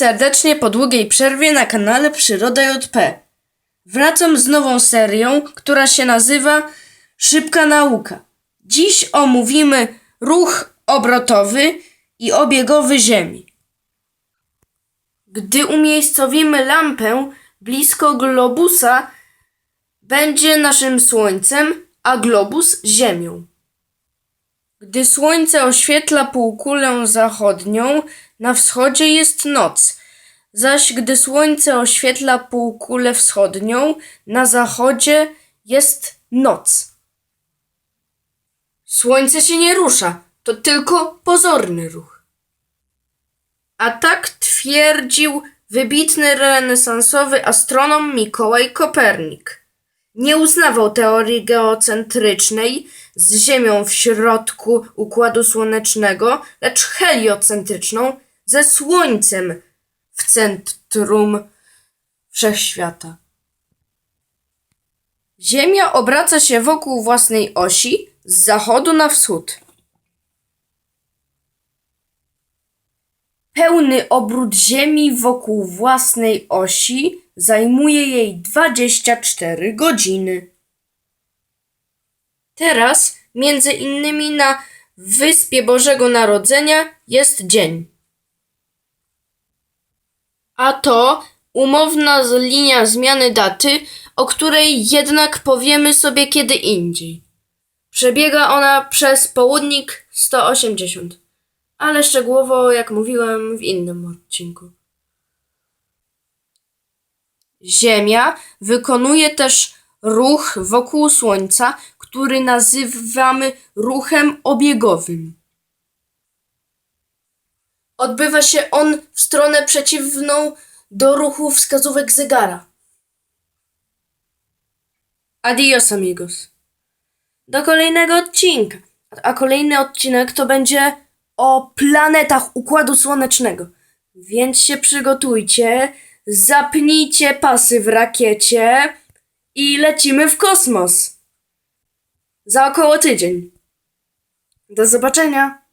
serdecznie po długiej przerwie na kanale Przyroda JP. Wracam z nową serią, która się nazywa Szybka Nauka. Dziś omówimy ruch obrotowy i obiegowy Ziemi. Gdy umiejscowimy lampę blisko globusa, będzie naszym Słońcem, a globus Ziemią. Gdy słońce oświetla półkulę zachodnią, na wschodzie jest noc, zaś gdy słońce oświetla półkulę wschodnią, na zachodzie jest noc. Słońce się nie rusza, to tylko pozorny ruch. A tak twierdził wybitny renesansowy astronom Mikołaj Kopernik nie uznawał teorii geocentrycznej z Ziemią w środku układu słonecznego, lecz heliocentryczną ze Słońcem w centrum wszechświata. Ziemia obraca się wokół własnej osi z zachodu na wschód. Pełny obrót Ziemi wokół własnej osi zajmuje jej 24 godziny. Teraz, między innymi na Wyspie Bożego Narodzenia, jest dzień. A to umowna linia zmiany daty, o której jednak powiemy sobie kiedy indziej. Przebiega ona przez południk 180, ale szczegółowo, jak mówiłem, w innym odcinku. Ziemia wykonuje też ruch wokół Słońca, który nazywamy ruchem obiegowym. Odbywa się on w stronę przeciwną do ruchu wskazówek zegara. Adios, amigos. Do kolejnego odcinka. A kolejny odcinek to będzie o planetach Układu Słonecznego. Więc się przygotujcie, zapnijcie pasy w rakiecie i lecimy w kosmos. Za około tydzień. Do zobaczenia.